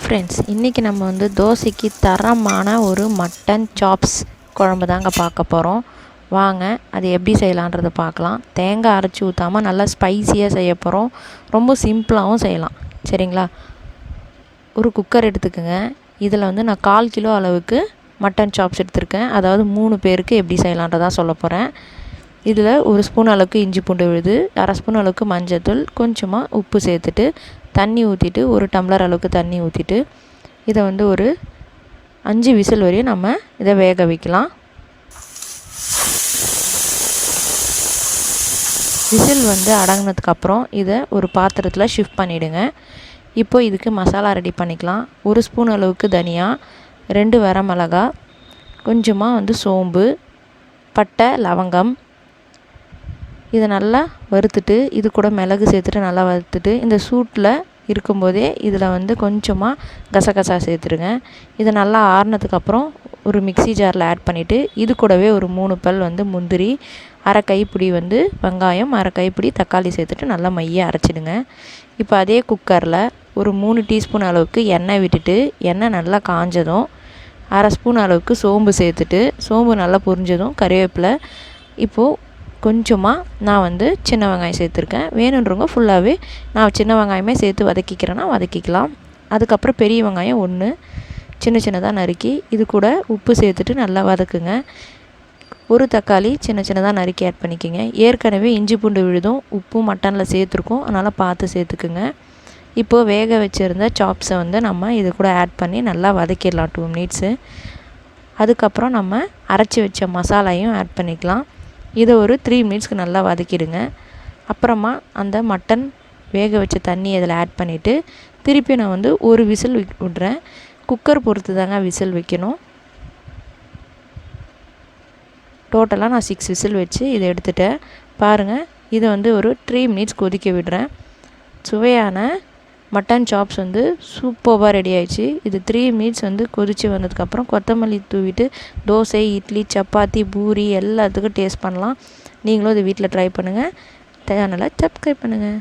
Friends இன்றைக்கி நம்ம வந்து தோசைக்கு தரமான ஒரு மட்டன் சாப்ஸ் குழம்பு தாங்க பார்க்க போகிறோம் வாங்க அது எப்படி செய்யலான்றதை பார்க்கலாம். தேங்காய் அரைச்சி ஊற்றாமல் நல்லா ஸ்பைசியாக செய்ய போகிறோம் ரொம்ப சிம்பிளாகவும் செய்யலாம். சரிங்களா? ஒரு குக்கர் எடுத்துக்கோங்க. இதில் வந்து நான் கால் கிலோ அளவுக்கு மட்டன் சாப்ஸ் எடுத்திருக்கேன். அதாவது மூணு பேருக்கு எப்படி செய்யலான்றதான் சொல்ல போகிறேன் இதில் ஒரு ஸ்பூன் அளவுக்கு இஞ்சி பூண்டு விழுது அரை ஸ்பூன் அளவுக்கு மஞ்சள் தூள் கொஞ்சமாக உப்பு சேர்த்துட்டு தண்ணி ஊற்றிட்டு ஒரு டம்ளர் அளவுக்கு தண்ணி ஊற்றிட்டு இதை வந்து ஒரு அஞ்சு விசில் வரையும் நம்ம இதை வேக வைக்கலாம். விசில் வந்து அடங்கினதுக்கப்புறம் இதை ஒரு பாத்திரத்தில் ஷிஃப்ட் பண்ணிவிடுங்க இப்போ இதுக்கு மசாலா ரெடி பண்ணிக்கலாம். ஒரு ஸ்பூன் அளவுக்கு தனியா ரெண்டு வரமிளகா கொஞ்சமாக வந்து சோம்பு பட்டை லவங்கம். இதை நல்லா வறுத்துட்டு இது கூட மிளகு சேர்த்துட்டு நல்லா வறுத்துட்டு இந்த சூட்டில் இருக்கும்போதே இதில் வந்து கொஞ்சமாக கசகசா சேர்த்துருங்க. இதை நல்லா ஆறுனதுக்கப்புறம் ஒரு மிக்சி ஜாரில் ஆட் பண்ணிவிட்டு இது கூடவே ஒரு மூணு பல் வந்து முந்திரி அரை கைப்பிடி வந்து வெங்காயம் அரை கைப்பிடி தக்காளி சேர்த்துட்டு நல்லா மைய அரைச்சிடுங்க. இப்போ அதே குக்கரில் ஒரு மூணு டீஸ்பூன் அளவுக்கு எண்ணெய் விட்டுட்டு எண்ணெய் நல்லா காஞ்சதும் அரை ஸ்பூன் அளவுக்கு சோம்பு சேர்த்துட்டு சோம்பு நல்லா பொரிஞ்சதும் கறிவேப்பிலை இப்போது கொஞ்சமாக நான் வந்து சின்ன வெங்காயம் சேர்த்துருக்கேன். வேணுன்றவங்க ஃபுல்லாகவே நான் சின்ன வெங்காயமே சேர்த்து வதக்கிக்கிறேன்னா வதக்கிக்கலாம். அதுக்கப்புறம் பெரிய வெங்காயம் ஒன்று சின்ன சின்னதாக நறுக்கி இது கூட உப்பு சேர்த்துட்டு நல்லா வதக்குங்க. ஒரு தக்காளி சின்ன சின்னதாக நறுக்கி ஆட் பண்ணிக்கோங்க. ஏற்கனவே இஞ்சி பூண்டு விழுதும் உப்பும் மட்டனில் சேர்த்துருக்கோம். அதனால் பார்த்து சேர்த்துக்குங்க. இப்போது வேக வச்சுருந்த சாப்ஸை வந்து நம்ம இது கூட ஆட் பண்ணி நல்லா வதக்கிடலாம் டூ மினிட்ஸு அதுக்கப்புறம் நம்ம அரைச்சி வச்ச மசாலாயும் ஆட் பண்ணிக்கலாம். இதை ஒரு த்ரீ மினிட்ஸ்க்கு நல்லா வதக்கிடுங்க. அப்புறமா அந்த மட்டன் வேக வச்ச தண்ணி அதில் ஆட் பண்ணிவிட்டு திருப்பி நான் வந்து ஒரு விசில் விட்றேன். குக்கர் பொறுத்து தாங்க விசில் வைக்கணும். டோட்டலாக நான் சிக்ஸ் விசில் வச்சு இதை எடுத்துட்டேன். பாருங்கள் இதை வந்து ஒரு த்ரீ மினிட்ஸ் கொதிக்க விடுறேன். சுவையான மட்டன் சாப்ஸ் வந்து சூப்பராக ரெடி ஆயிடுச்சு. இது த்ரீ மீட்ஸ் வந்து கொதித்து வந்ததுக்கப்புறம் கொத்தமல்லி தூவிட்டு தோசை இட்லி சப்பாத்தி பூரி எல்லாத்துக்கும் டேஸ்ட் பண்ணலாம். நீங்களும் இது வீட்டில் ட்ரை பண்ணுங்கள் சேனலை சப்ஸ்கிரைப் பண்ணுங்கள்